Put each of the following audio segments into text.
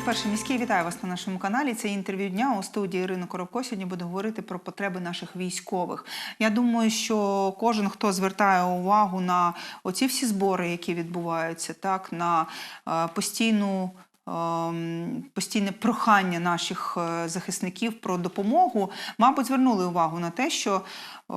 Це перший міський. Вітаю вас на нашому каналі. Це інтерв'ю дня у студії Ірина Коробко. Сьогодні буду говорити про потреби наших військових. Я думаю, що кожен, хто звертає увагу на оці всі збори, які відбуваються, так на е, постійну. ем, Постійне прохання наших е, захисників про допомогу, мабуть, звернули увагу на те, що е,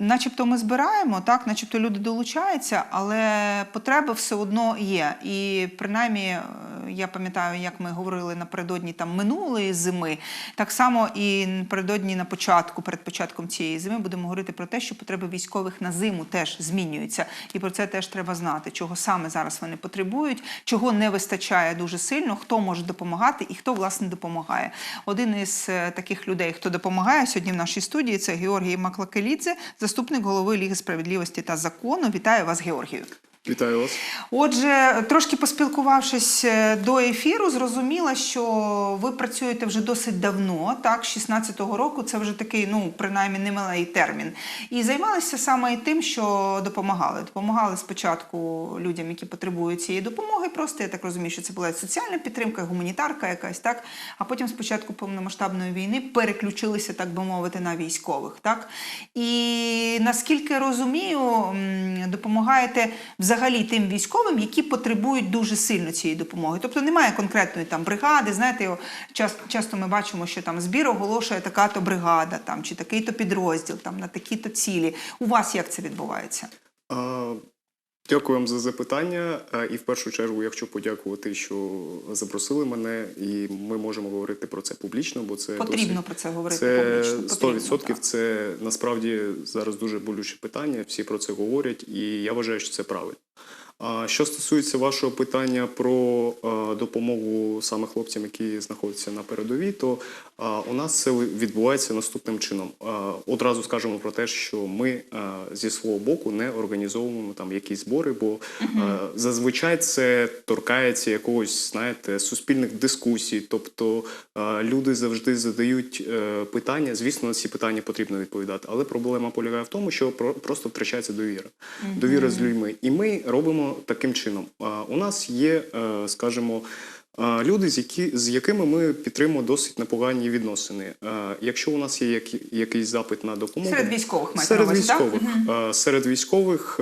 Начебто ми збираємо, так, начебто люди долучаються, але потреби все одно є. І принаймні, е, я пам'ятаю, як ми говорили напередодні там минулої зими, так само і напередодні на початку, перед початком цієї зими, будемо говорити про те, що потреби військових на зиму теж змінюються. І про це теж треба знати, чого саме зараз вони потребують, чого не вистачає дуже сильно, хто може допомагати і хто власне допомагає. Один із е, таких людей, хто допомагає сьогодні в нашій студії, це Георгій Маклакелідзе, заступник голови Ліги справедливості та закону. Вітаю вас, Георгію. Вітаю вас. Отже, трошки поспілкувавшись е, до ефіру, зрозуміла, що ви працюєте вже досить давно, так, 16-го року, це вже такий, ну, принаймні, немалий термін. І займалися саме тим, що допомагали. Допомагали спочатку людям, які потребують цієї допомоги. Просто я так розумію, що це була соціальна підтримка, гуманітарка якась, так. А потім спочатку повномасштабної війни переключилися, так би мовити, на військових. Так? І наскільки розумію, допомагаєте взагалі тим військовим, які потребують дуже сильно цієї допомоги. Тобто немає конкретної там бригади. Знаєте, часто, час, часто ми бачимо, що там збір оголошує така-то бригада, там чи такий-то підрозділ, там на такі-то цілі. У вас як це відбувається? Дякую вам за запитання. І в першу чергу я хочу подякувати, що запросили мене, і ми можемо говорити про це публічно, бо це Потрібно досить- про це говорити Це публічно. 100%. Потрібно. Це насправді зараз дуже болюче питання. Всі про це говорять, і я вважаю, що це правильно. А що стосується вашого питання про допомогу саме хлопцям, які знаходяться на передовій, то у нас це відбувається наступним чином. Одразу скажемо про те, що ми зі свого боку не організовуємо там якісь збори, бо зазвичай це торкається якогось, знаєте, суспільних дискусій. Тобто люди завжди задають е, питання. Звісно, на ці питання потрібно відповідати, але проблема полягає в тому, що про- просто втрачається довіра. Довіра з людьми. І ми робимо таким чином. У нас є, е, скажімо, люди, з, які, з якими ми підтримуємо досить непогані відносини. Якщо у нас є які, якийсь запит на допомогу Серед військових маєте серед так? військових, е, серед військових,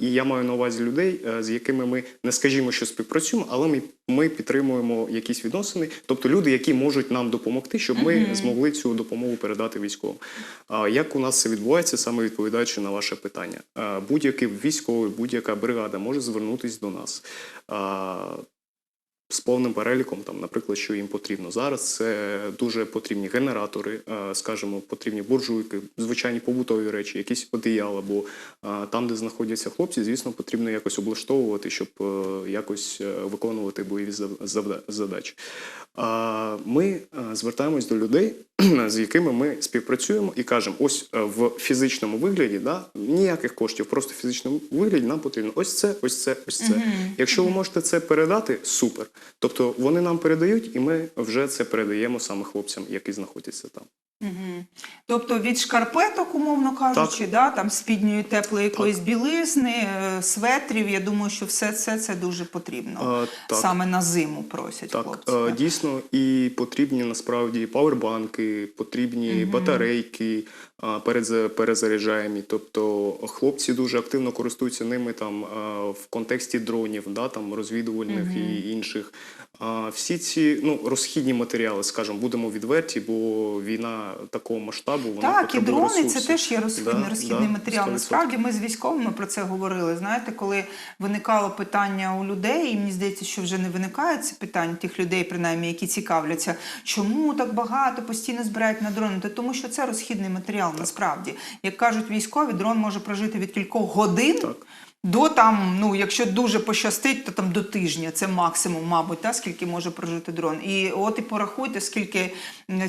і я маю на увазі людей, з якими ми не скажімо, що співпрацюємо, але ми, ми підтримуємо якісь відносини, тобто люди, які можуть нам допомогти, щоб ми змогли цю допомогу передати військовим. Як у нас це відбувається, саме відповідаючи на ваше питання? Будь-який військовий, будь-яка бригада може звернутися до нас. З повним переліком, там, наприклад, що їм потрібно зараз. Це дуже потрібні генератори, е, скажімо, потрібні буржуйки, звичайні побутові речі, якісь одіяла. Бо е, там, де знаходяться хлопці, звісно, потрібно якось облаштовувати, щоб е, якось виконувати бойові задачі. Ми звертаємось до людей, з якими ми співпрацюємо, і кажемо: ось в фізичному вигляді, да, ніяких коштів, просто в фізичному вигляді нам потрібно ось це, ось це, ось це. Якщо ви можете це передати, супер. Тобто вони нам передають, і ми вже це передаємо саме хлопцям, які знаходяться там. Мгм. Тобто від шкарпеток, умовно кажучи, да, там спідньої теплої якоїсь білизни, е, светрів. Я думаю, що все це, це дуже потрібно. А, так. Саме на зиму просять Так, хлопці. е, так. дійсно, і потрібні насправді павербанки, потрібні батарейки а, перезаряджаємі. Тобто хлопці дуже активно користуються ними там в контексті дронів, да, там розвідувальних і інших. Всі ці ну, розхідні матеріали, скажімо, будемо відверті, бо війна такого масштабу вона Так, і дрони ресурсів. це теж є розхідний, Да, розхідний да, матеріал. 100%. Насправді ми з військовими про це говорили. Знаєте, коли виникало питання у людей, і мені здається, що вже не виникає це питання тих людей, принаймні, які цікавляться, чому так багато постійно збирають на дрони? Та тому, що це розхідний матеріал. Насправді, як кажуть військові, дрон може прожити від кількох годин. Так. До там, ну якщо дуже пощастить, то там до тижня це максимум, мабуть, та скільки може прожити дрон. І от і порахуйте, скільки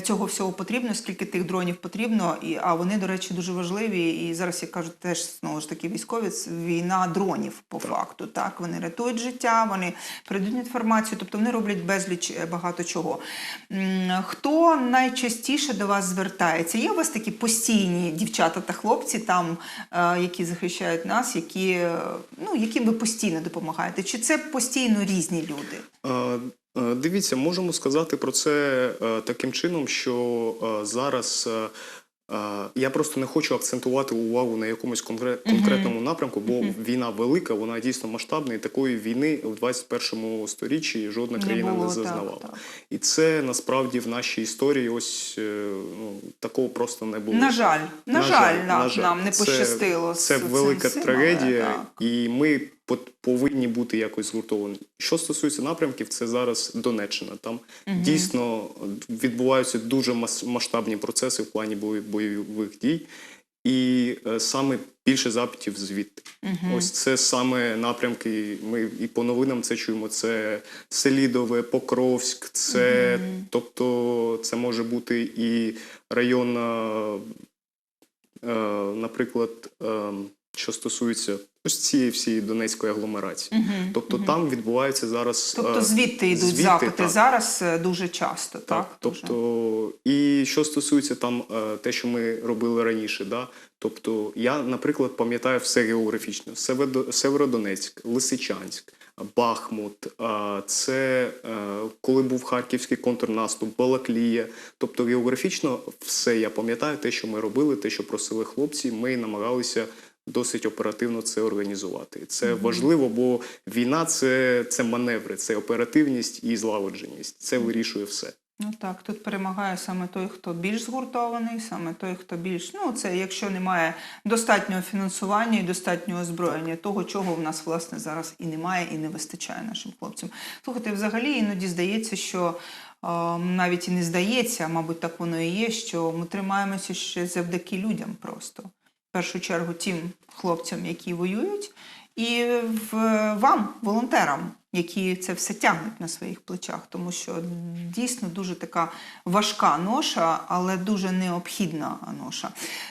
цього всього потрібно, скільки тих дронів потрібно. І а вони, до речі, дуже важливі. І зараз як кажуть, теж знову ж таки військові війна дронів по факту. Так вони рятують життя, вони передають інформацію, тобто вони роблять безліч е, багато чого. Хто найчастіше до вас звертається? Є у вас такі постійні дівчата та хлопці, там е, які захищають нас, які е, ну яким ви постійно допомагаєте? Чи це постійно різні люди? Е, Е, Дивіться, можемо сказати про це е, таким чином, що зараз я просто не хочу акцентувати увагу на якомусь конкре- конкретному напрямку, бо війна велика, вона дійсно масштабна, і такої війни в 21 сторіччі жодна Не країна було, не зазнавала. так. І це насправді в нашій історії ось е, ну, такого просто не було. На жаль, на, жаль, нам, нам не Це- пощастило. з Це велика але трагедія, так. і ми повинні бути якось згуртовані. Що стосується напрямків, це зараз Донеччина. Там дійсно відбуваються дуже масштабні процеси в плані бойових дій. І е, саме більше запитів звідти. Ось це саме напрямки. Ми і по новинам це чуємо. Це Селідове, Покровськ, це тобто це може бути і район, е, наприклад, е, що стосується цієї всієї Донецької агломерації. Мгм, Тобто мгм. там відбуваються зараз. Тобто е, звідти йдуть звідти, запити так. зараз е, дуже часто, так? Так, дуже. тобто, і що стосується там е, те, що ми робили раніше, да? тобто я, наприклад, пам'ятаю все географічно: Северо- Северодонецьк, Лисичанськ, Бахмут, це коли був харківський контрнаступ, Балаклія. Тобто географічно все я пам'ятаю, те, що ми робили, те, що просили хлопці, ми намагалися. Досить оперативно це організувати. Це важливо, бо війна це, це маневри, це оперативність і злагодженість. Це вирішує все. Ну так, тут перемагає саме той, хто більш згуртований, саме той, хто більш. Ну, це якщо немає достатньо фінансування і достатнього озброєння, того, чого в нас власне зараз і немає, і не вистачає нашим хлопцям. Слухайте, взагалі іноді здається, що е, навіть і не здається, мабуть, так воно і є, що ми тримаємося ще завдяки людям просто. Першу чергу тим хлопцям, які воюють, і в вам, волонтерам, які це все тягнуть на своїх плечах, тому що дійсно дуже така важка ноша, але дуже необхідна ноша.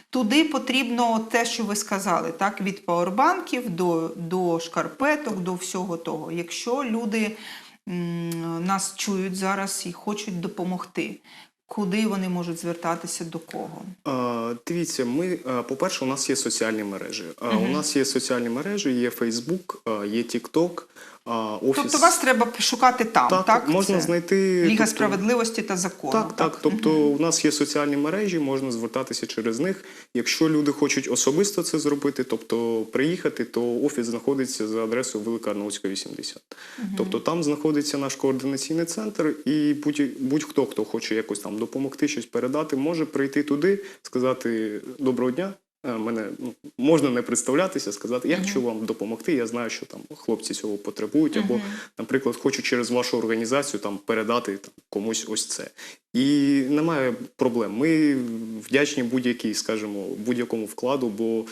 Туди потрібно те, що ви сказали, так від пауербанків до, до шкарпеток, до всього того. Якщо люди нас чують зараз і хочуть допомогти, куди вони можуть звертатися до кого? А, Дивіться, ми, по-перше, у нас є соціальні мережі. А, У нас є соціальні мережі, є Facebook, є TikTok, а, офіс. Тобто вас треба шукати там, так? так, можна Це знайти Ліга тобто, справедливості та закону. Так, так. Тобто у нас є соціальні мережі, можна звертатися через них. Якщо люди хочуть особисто це зробити, тобто приїхати, то офіс знаходиться за адресою Велика Арнаутська, 80. Тобто там знаходиться наш координаційний центр, і будь- будь-хто, хто хоче якось там допомогти, щось передати, може прийти туди, сказати доброго дня. Е, Мене ну, можна не представлятися, сказати, я хочу вам допомогти. Я знаю, що там хлопці цього потребують, або, наприклад, хочу через вашу організацію там передати там, комусь ось це. І немає проблем. Ми вдячні будь-якій, скажімо, будь-якому вкладу, бо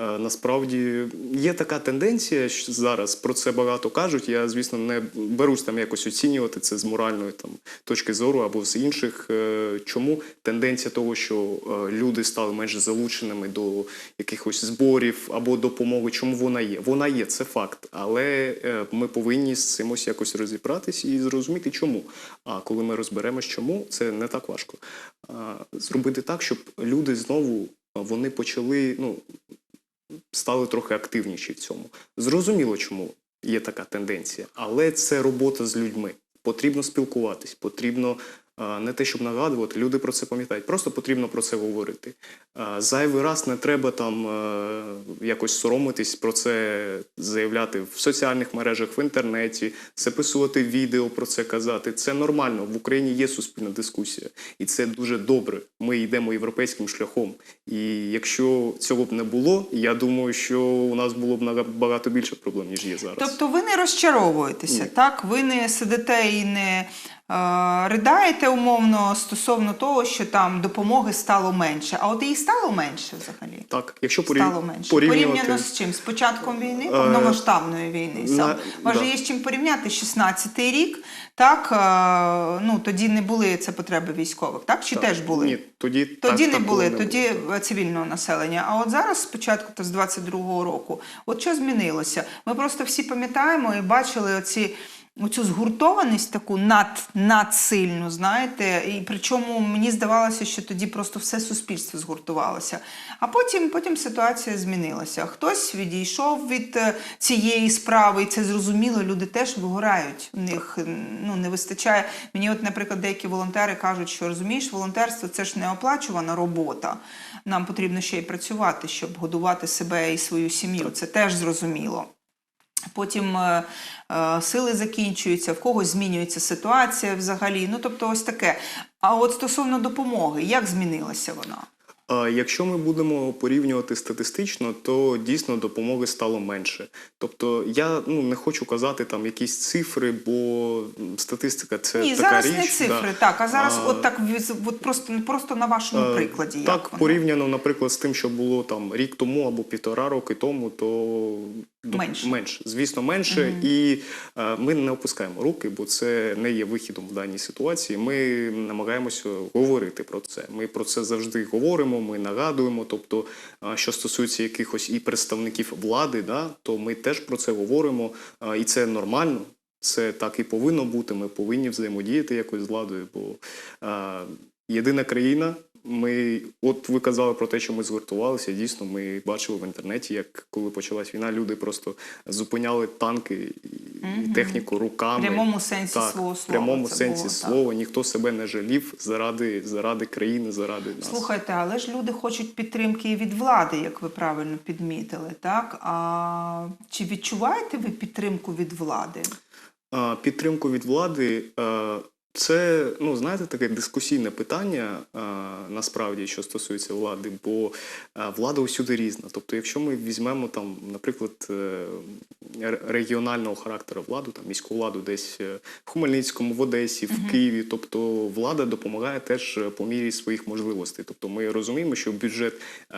е, насправді є така тенденція що зараз про це багато кажуть. Я, звісно, не берусь там якось оцінювати це з моральної там точки зору або з інших. Е, чому тенденція того, що е, люди стали менш залученими до якихось зборів або допомоги, чому вона є? Вона є, це факт. Але е, ми повинні з цим ось якось розібратись і зрозуміти, чому. А коли ми розберемось, чому, це не так важко. Зробити так, щоб люди знову вони почали, ну стали трохи активніші в цьому. Зрозуміло, чому є така тенденція, але це робота з людьми. Потрібно спілкуватись, потрібно не те, щоб нагадувати, люди про це пам'ятають. Просто потрібно про це говорити. Зайвий раз не треба там е, якось соромитись про це заявляти в соціальних мережах, в інтернеті, записувати відео про це казати. Це нормально. В Україні є суспільна дискусія, і це дуже добре. Ми йдемо європейським шляхом. І якщо цього б не було, я думаю, що у нас було б набагато більше проблем, ніж є зараз. Тобто ви не розчаровуєтеся, Ні. так? Ви не сидите і не ридаєте умовно стосовно того, що там допомоги стало менше. А от її стало менше взагалі. Так, якщо порів... Стало менше. порівнювати... Порівняно з чим? З початком війни, Е, повномасштабної війни. Сам. на- Може, да. є з чим порівняти 16-й рік, так? е, ну, тоді не були це потреби військових, так? Чи Так, теж були? Ні, тоді, Тоді так, не були, не тоді було. е, цивільного населення. А от зараз, спочатку та з 22-го року, от що змінилося? Ми просто всі пам'ятаємо і бачили оці оцю згуртованість таку над, надсильну, знаєте, і причому мені здавалося, що тоді просто все суспільство згуртувалося. А потім, потім ситуація змінилася. Хтось відійшов від е, цієї справи, і це зрозуміло, люди теж вигорають. У них ну, не вистачає. Мені, от, наприклад, деякі волонтери кажуть, що розумієш, волонтерство це ж не оплачувана робота. Нам потрібно ще й працювати, щоб годувати себе і свою сім'ю. Це теж зрозуміло. Потім е, е, сили закінчуються, в когось змінюється ситуація взагалі. Ну тобто, ось таке. А от стосовно допомоги, як змінилася вона? А Якщо ми будемо порівнювати статистично, то дійсно допомоги стало менше. Тобто я ну не хочу казати там якісь цифри, бо статистика це Ні, така зараз річ. не цифри, да. так, а зараз А, от так от просто, просто на вашому Е, прикладі. Так, воно? порівняно, наприклад, з тим, що було там рік тому або півтора роки тому, то Менше. менше. Звісно, менше. І е, ми не опускаємо руки, бо це не є вихідом в даній ситуації. Ми намагаємося говорити про це. Ми про це завжди говоримо, ми нагадуємо. Тобто, е, що стосується якихось і представників влади, да, то ми теж про це говоримо, е, і це нормально. Це так і повинно бути. Ми повинні взаємодіяти якось з владою, бо е, єдина країна. Ми, от ви казали про те, що ми згуртувалися. Дійсно, ми бачили в інтернеті, як коли почалась війна, люди просто зупиняли танки і техніку В руками. прямому сенсі так, свого в прямому сенсі було, так. слова. Ніхто себе не жалів заради, заради країни, заради нас. Слухайте, але ж люди хочуть підтримки і від влади, як ви правильно підмітили, так? А чи відчуваєте ви підтримку від влади? Підтримку від влади е, це, ну знаєте, таке дискусійне питання е, насправді, що стосується влади, бо е, влада усюди різна. Тобто, якщо ми візьмемо там, наприклад, е, регіонального характеру владу, там міську владу десь в Хмельницькому, в Одесі, в Києві, тобто влада допомагає теж по мірі своїх можливостей. Тобто ми розуміємо, що бюджет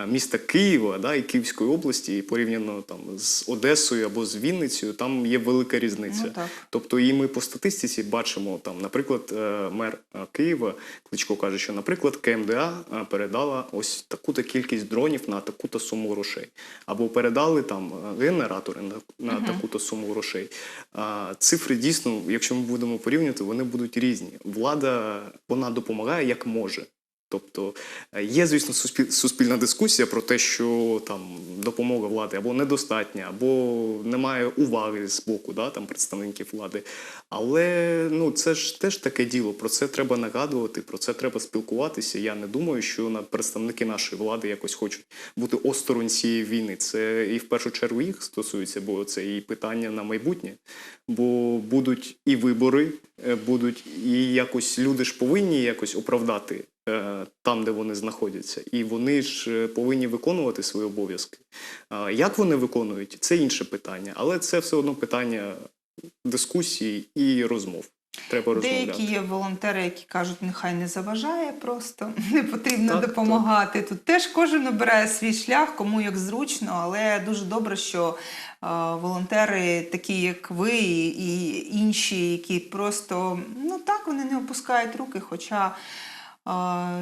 міста Києва да, і Київської області порівняно там з Одесою або з Вінницею, там є велика різниця. Ну, так. Тобто, і ми по статистиці бачимо там, наприклад, е, мер е, Києва Кличко каже, що, наприклад, КМДА е, передала ось таку-то кількість дронів на таку-то суму грошей, або передали там генератори на, на таку-то суму грошей. Цифри дійсно, якщо ми будемо порівнювати, вони будуть різні. Влада вона допомагає як може. Тобто е, є, звісно, суспіль- суспільна дискусія про те, що там допомога влади або недостатня, або немає уваги з боку да, там, представників влади. Але ну, це ж теж таке діло. Про це треба нагадувати, про це треба спілкуватися. Я не думаю, що представники нашої влади якось хочуть бути осторонь цієї війни. Це і в першу чергу їх стосується, бо це і питання на майбутнє. Бо будуть і вибори, е, будуть і якось люди ж повинні якось оправдати там, де вони знаходяться, і вони ж е, повинні виконувати свої обов'язки. Як вони виконують, це інше питання, але це все одно питання дискусій і розмов. Треба розмовляти. Деякі є волонтери, які кажуть, нехай не заважає просто, не потрібно Так, допомагати. Тут теж кожен обирає свій шлях, кому як зручно, але дуже добре, що е, волонтери, такі як ви, і, інші, які просто ну так вони не опускають руки. Хоча е,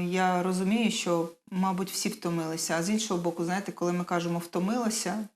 я розумію, що, мабуть, всі втомилися. А з іншого боку, знаєте, коли ми кажемо втомилися,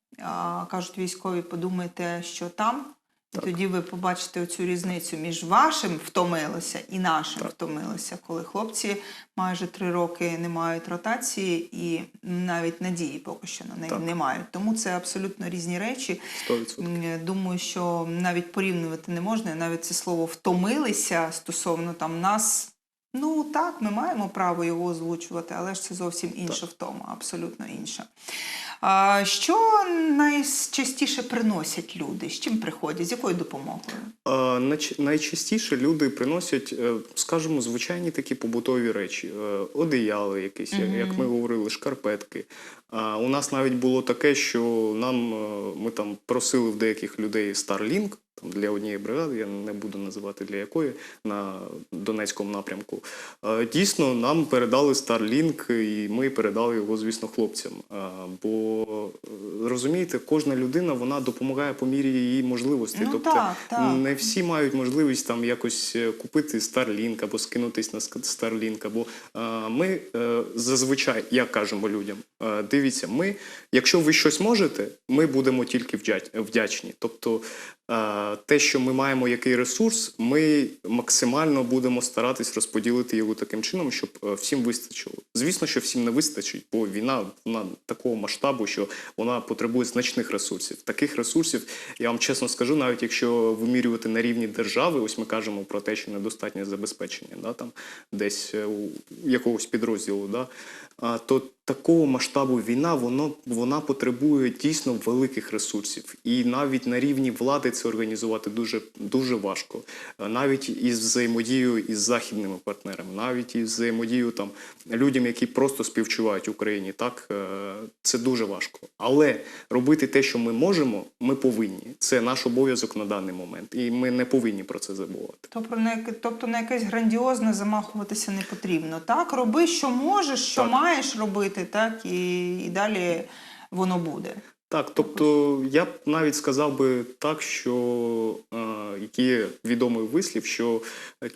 кажуть військові, подумайте, що там. І тоді ви побачите оцю різницю між вашим втомилося і нашим Так. втомилося, коли хлопці майже три роки не мають ротації і навіть надії поки що на неї Так. не мають. Тому це абсолютно різні речі. 100%. Думаю, що навіть порівнювати не можна. Навіть це слово втомилися стосовно там нас. Ну так, ми маємо право його озвучувати, але ж це зовсім інша втома, абсолютно інша. Що найчастіше приносять люди? З чим приходять? З якою допомогою? Найчастіше люди приносять, е, скажімо, звичайні такі побутові речі, Е, одеяли якісь, як- як ми говорили, шкарпетки. У нас навіть було таке, що нам е, ми там просили в деяких людей Starlink, там для однієї бригади, я не буду називати для якої, на Донецькому напрямку. Дійсно, нам передали Starlink, і ми передали його, звісно, хлопцям. Е, Бо е, розумієте, кожна людина вона допомагає по мірі її можливостей. Ну, тобто так, так. не всі мають можливість там якось е, купити Starlink або скинутись на Starlink. Або е, ми зазвичай, як кажемо людям, дивіться, ми, якщо ви щось можете, ми будемо тільки вдячні. Тобто те, що ми маємо який ресурс, ми максимально будемо старатись розподілити його таким чином, щоб всім вистачило. Звісно, що всім не вистачить, бо війна вона такого масштабу, що вона потребує значних ресурсів. Таких ресурсів, я вам чесно скажу, навіть якщо вимірювати на рівні держави, ось ми кажемо про те, що недостатнє забезпечення, да, там десь е, у якогось підрозділу, да, то такого масштабу війна воно, вона потребує дійсно великих ресурсів. І навіть на рівні влади це організувати дуже, дуже важко. Е, Навіть із взаємодією із західними партнерами, навіть із взаємодією там людям, які просто співчувають Україні, так е, це дуже важко. Але робити те, що ми можемо, ми повинні. Це наш обов'язок на даний момент, і ми не повинні про це забувати. Тобто на, тобто на якесь грандіозне замахуватися не потрібно. Так, роби, що можеш, що Так. маєш робити, так, і, і далі воно буде. Так, тобто я б навіть сказав би так, що е, є відомий вислів, що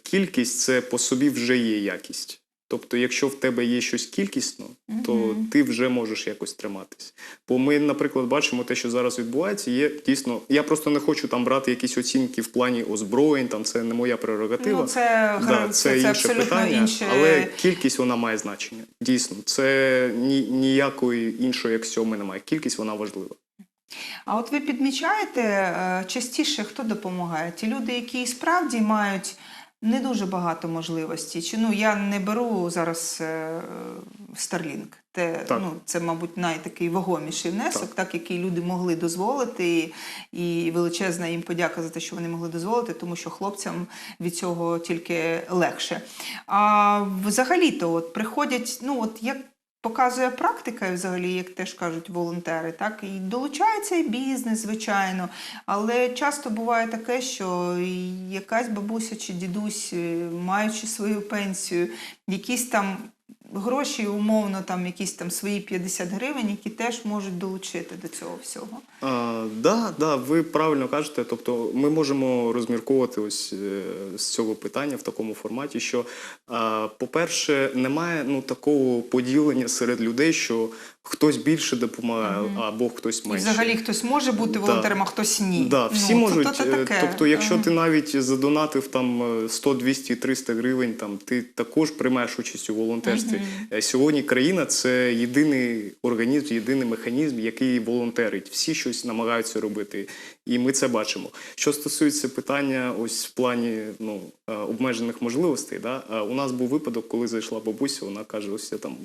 кількість це по собі вже є якість. Тобто, якщо в тебе є щось кількісно, то Мгм. ти вже можеш якось триматись. Бо ми, наприклад, бачимо те, що зараз відбувається. Є дійсно. Я просто не хочу там брати якісь оцінки в плані озброєнь. Там це не моя прерогатива. Ну, це, Да, це, це, це інше питання, інше. але кількість вона має значення. Дійсно, це ні, ніякої іншої аксіоми немає. Кількість вона важлива. А от ви підмічаєте е, частіше, хто допомагає? Ті люди, які справді мають не дуже багато можливостей. Чи ну я не беру зараз е, Starlink. Те, Так. ну, це, мабуть, найтакий вагоміший внесок, Так. так. який люди могли дозволити, і, і величезна їм подяка за те, що вони могли дозволити, тому що хлопцям від цього тільки легше. А взагалі-то от приходять, ну от як показує практика, взагалі, як теж кажуть волонтери, так і долучається і бізнес, звичайно. Але часто буває таке, що якась бабуся чи дідусь, е, маючи свою пенсію, якісь там. Гроші, умовно, там якісь там свої 50 гривень, які теж можуть долучити до цього всього. А, да, да, ви правильно кажете. Тобто, ми можемо розмірковувати ось е, з цього питання в такому форматі, що, по-перше, немає ну такого поділення серед людей, що хтось більше допомагає або хтось І взагалі хтось може бути Да. волонтером, а хтось ні. Да, всі Ну, можуть. тобто, е, таке. Тобто, якщо ти навіть задонатив там е, 100, 200, 300 гривень, там ти також приймаєш участь у волонтерстві. Е, Сьогодні країна це єдиний організм, єдиний механізм, який волонтерить. Всі щось намагаються робити, і ми це бачимо. Що стосується питання, ось в плані ну обмежених можливостей, да е, у нас був випадок, коли зайшла бабуся. Вона каже: ось я там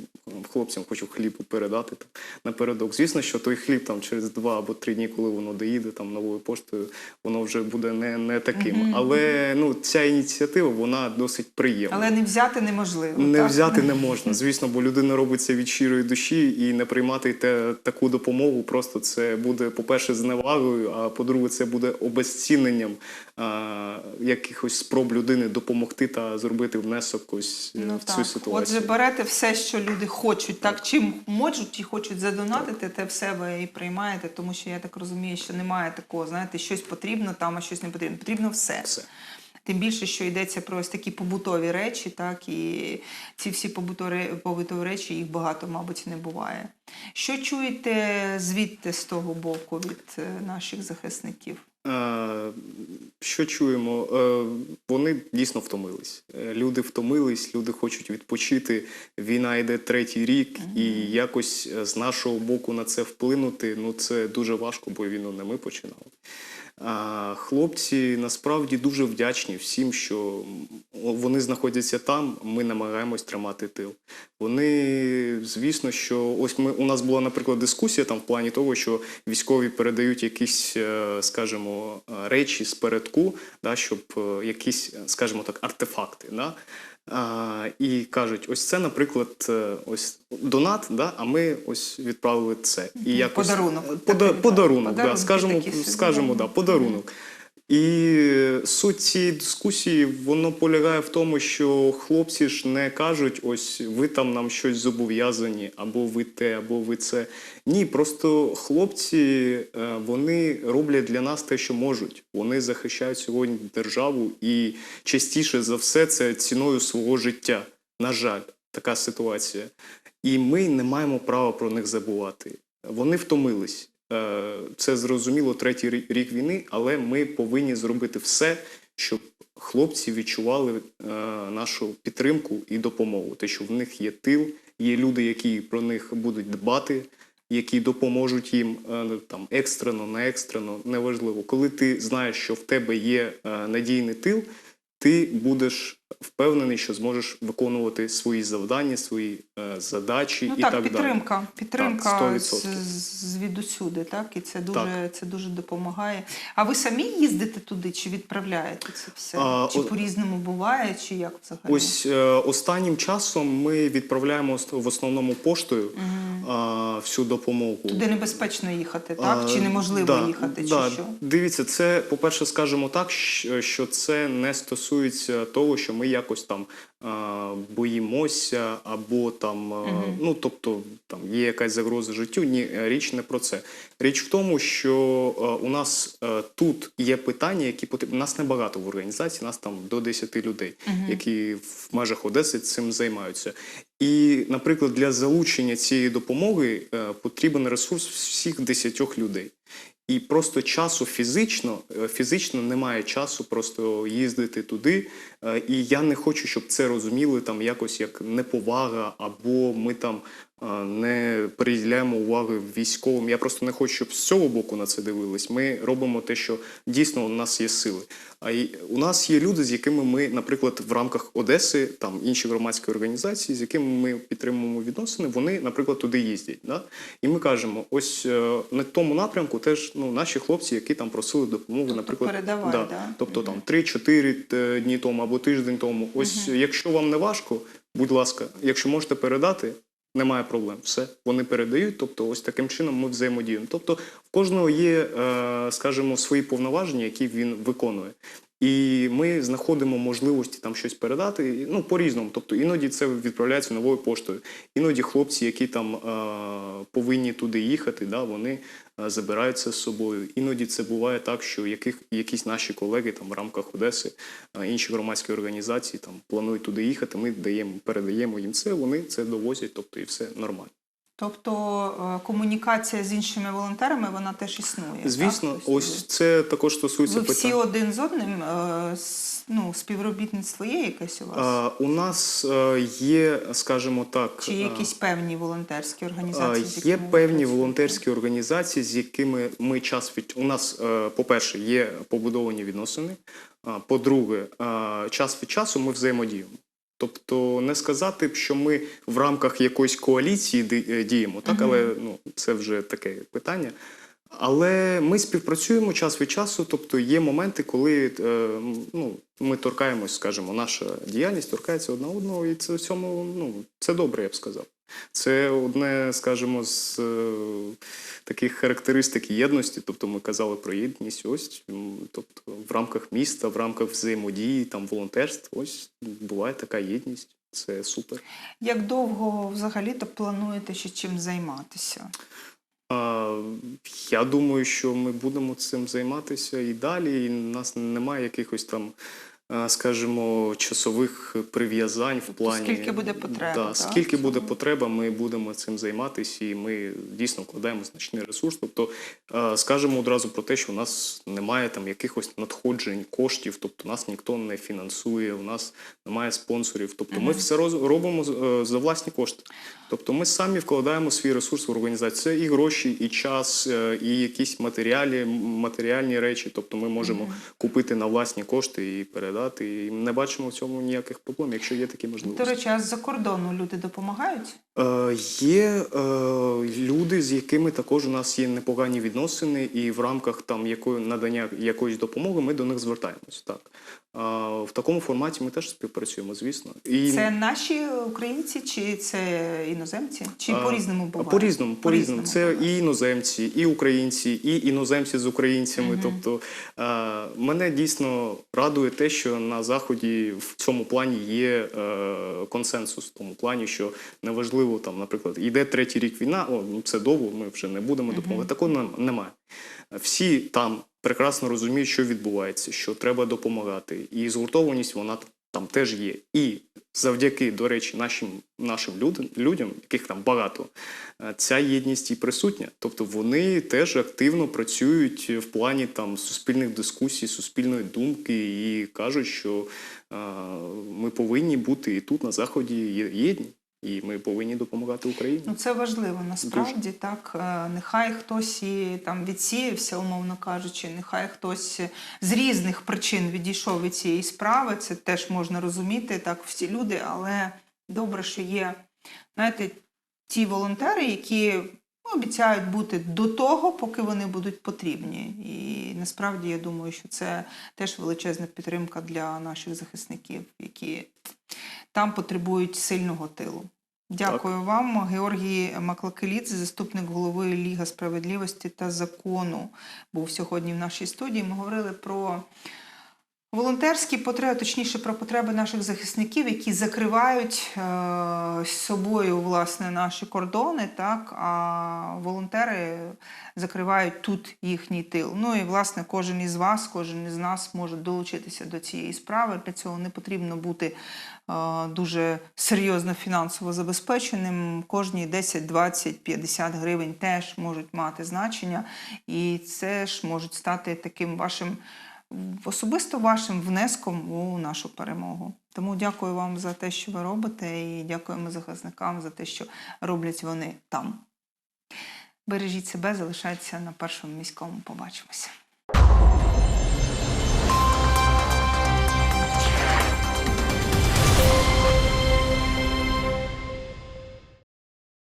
хлопцям хочу хліб передати там напередок. Звісно, що той хліб там через два або три дні, коли воно доїде там новою поштою, воно вже буде не, не таким. Але ну ця ініціатива вона досить приємна. Але не взяти неможливо. Не так? взяти не можна, звісно, бо людина робить це від щирої душі і не приймати те, таку допомогу. Просто це буде, по-перше, зневагою, а по-друге, це буде обезціненням а, якихось спроб людини допомогти та зробити внесок ось е, Ну, в цю так. ситуацію. Отже, берете все, що люди хочуть, так чим можуть і хочуть задонатити, те в себе і приймаєте, тому що я так розумію, що немає такого, знаєте, щось потрібно там, а щось не потрібно. Потрібно все. Все. Тим більше, що йдеться про ось такі побутові речі, так і ці всі побутові, побутові речі, їх багато, мабуть, не буває. Що чуєте звідти з того боку від е, наших захисників? Е, Що чуємо? Е, Вони дійсно втомились. Е, Люди втомились, люди хочуть відпочити. Війна йде третій рік, і якось з нашого боку на це вплинути. Ну це дуже важко, бо війну не ми починали. Хлопці насправді дуже вдячні всім, що вони знаходяться там. Ми намагаємось тримати тил. Вони, звісно, що ось ми у нас була, наприклад, дискусія там в плані того, що військові передають якісь, е, скажімо, е, речі з передку, да, щоб е, якісь, скажімо так, артефакти. Да? А, і кажуть, ось це, наприклад, е, ось донат, да, а ми ось відправили це. І якось, Подарунок. Пода, подарунок, подарунок, да, скажемо, скажемо да, подарунок. І суть цієї дискусії воно полягає в тому, що хлопці ж не кажуть, ось ви там нам щось зобов'язані, або ви те, або ви це. Ні, просто хлопці е, вони роблять для нас те, що можуть. Вони захищають сьогодні державу, і частіше за все це ціною свого життя. На жаль, така ситуація. І ми не маємо права про них забувати. Вони втомились. Е, це зрозуміло третій рі- рік війни, але ми повинні зробити все, щоб хлопці відчували е, нашу підтримку і допомогу. Те, що в них є тил, є люди, які про них будуть дбати, які допоможуть їм е, там екстрено, не екстрено, неважливо. Коли ти знаєш, що в тебе є надійний тил, ти будеш впевнений, що зможеш виконувати свої завдання, свої е, задачі Ну і так, так, далі. підтримка. Підтримка Так, з, 100%. з- звідусюди, так? І це дуже, Так. це дуже допомагає. А ви самі їздите туди чи відправляєте це все? А, чи о- по-різному буває, чи як взагалі? Ось е, останнім часом ми відправляємо в основному поштою а, всю допомогу. Туди небезпечно їхати, так? А, чи неможливо да, їхати, чи да. що? Дивіться, це, по-перше, скажемо так, що це не стосується того, що ми якось там боїмося, або там, а, ну тобто там є якась загроза життю. Ні, річ не про це. Річ в тому, що у нас тут є питання, які потрібні. Нас небагато в організації, нас там до 10 людей, які в межах Одеси цим займаються. І, наприклад, для залучення цієї допомоги е, потрібен ресурс всіх 10 людей. І просто часу фізично, е, фізично немає часу просто їздити туди. Е, І я не хочу, щоб це розуміли там якось як неповага, або ми там не приділяємо уваги військовим. Я просто не хочу, щоб з цього боку на це дивились. Ми робимо те, що дійсно у нас є сили. А й у нас є люди, з якими ми, наприклад, в рамках Одеси, там інші громадські організації, з якими ми підтримуємо відносини, вони, наприклад, туди їздять. Да? І ми кажемо, ось е, на тому напрямку теж ну, наші хлопці, які там просили допомоги, Тобто наприклад, передавай, да, да? тобто там 3-4 дні тому або тиждень тому. Ось якщо вам не важко, будь ласка, якщо можете передати. Немає проблем, все вони передають. Тобто, ось таким чином ми взаємодіємо. Тобто, в кожного є, е, скажімо, свої повноваження, які він виконує. І ми знаходимо можливості там щось передати. Ну, по-різному. Тобто іноді це відправляється новою поштою. Іноді хлопці, які там е, повинні туди їхати, да, вони е, забираються з собою. Іноді це буває так, що яких, якісь наші колеги там в рамках Одеси, е, інші громадські організації там планують туди їхати. Ми даємо, передаємо їм це, вони це довозять, тобто і все нормально. Тобто е, комунікація з іншими волонтерами вона теж існує. Звісно, так? Тобто ось це також стосується ви всі питань. один з одним е, ну, співробітництво є якесь у вас? Е, у нас е, є, скажімо так, Чи е, якісь певні волонтерські організації? Є певні волонтерські організації, з якими ми час від у нас, по-перше, є побудовані відносини. а, По-друге, час від часу ми взаємодіємо. Тобто не сказати що ми в рамках якоїсь коаліції е, діємо, так, але ну, це вже таке питання. Але ми співпрацюємо час від часу, тобто є моменти, коли е, ну, ми торкаємось, скажімо, наша діяльність торкається одна одного, і це в цьому ну, це добре, я б сказав. Це одне, скажімо, з е, таких характеристик єдності. Тобто ми казали про єдність. Ось тобто в рамках міста, в рамках взаємодії, там волонтерств, ось буває така єдність. Це супер. Як довго взагалі-то плануєте ще чим займатися? А, я думаю, що ми будемо цим займатися і далі. І у нас немає якихось там, скажімо, часових прив'язань в плані. Скільки буде потреба, Да, так, скільки буде потреба, ми будемо цим займатися, і ми дійсно вкладаємо значний ресурс. Тобто скажемо одразу про те, що у нас немає там якихось надходжень коштів, тобто нас ніхто не фінансує, у нас немає спонсорів. Тобто ми все робимо е, за власні кошти. Тобто ми самі вкладаємо свій ресурс в організацію. Це і гроші, і час, е, і якісь матеріалі, матеріальні речі. Тобто ми можемо купити на власні кошти і передати. І не бачимо в цьому ніяких проблем, якщо є такі можливості. До речі, а з-за кордону люди допомагають? Е, є е, люди, з якими також у нас є непогані відносини, і в рамках там якої надання якоїсь допомоги ми до них звертаємось. Так в такому форматі ми теж співпрацюємо, звісно. І Це наші українці, чи це іноземці? Чи А, по-різному буває? По різному, по різному. Це буває. і іноземці, і українці, і іноземці з українцями. Тобто е, мене дійсно радує те, що на заході в цьому плані є е, консенсус в тому плані, що неважливо там, наприклад, йде третій рік війна, о, ну це довго, ми вже не будемо допомагати. Такого немає. Всі там прекрасно розуміють, що відбувається, що треба допомагати, і згуртованість вона там теж є. І завдяки, до речі, нашим, нашим людям, людям, яких там багато, е, ця єдність і присутня. Тобто вони теж активно працюють в плані там суспільних дискусій, суспільної думки і кажуть, що е, ми повинні бути і тут, на заході, єдні, і ми повинні допомагати Україні. Ну це важливо насправді так. Е, Нехай хтось і там відсіявся, умовно кажучи, нехай хтось з різних причин відійшов від цієї справи. Це теж можна розуміти, так всі люди, але добре, що є, знаєте, ті волонтери, які ну, обіцяють бути до того, поки вони будуть потрібні. І насправді я думаю, що це теж величезна підтримка для наших захисників, які там потребують сильного тилу. Дякую вам, Георгій Маклакеліц, заступник голови Ліга справедливості та закону, був сьогодні в нашій студії. Ми говорили про волонтерські потреби, точніше про потреби наших захисників, які закривають е, собою власне наші кордони, так а волонтери закривають тут їхній тил. Ну і власне кожен із вас, кожен із нас може долучитися до цієї справи. Для цього не потрібно бути е, дуже серйозно фінансово забезпеченим. Кожні 10, 20, 50 гривень теж можуть мати значення, і це ж можуть стати таким вашим особисто вашим внеском у нашу перемогу. Тому дякую вам за те, що ви робите, і дякуємо захисникам за те, що роблять вони там. Бережіть себе, залишайтеся на першому міському. Побачимося.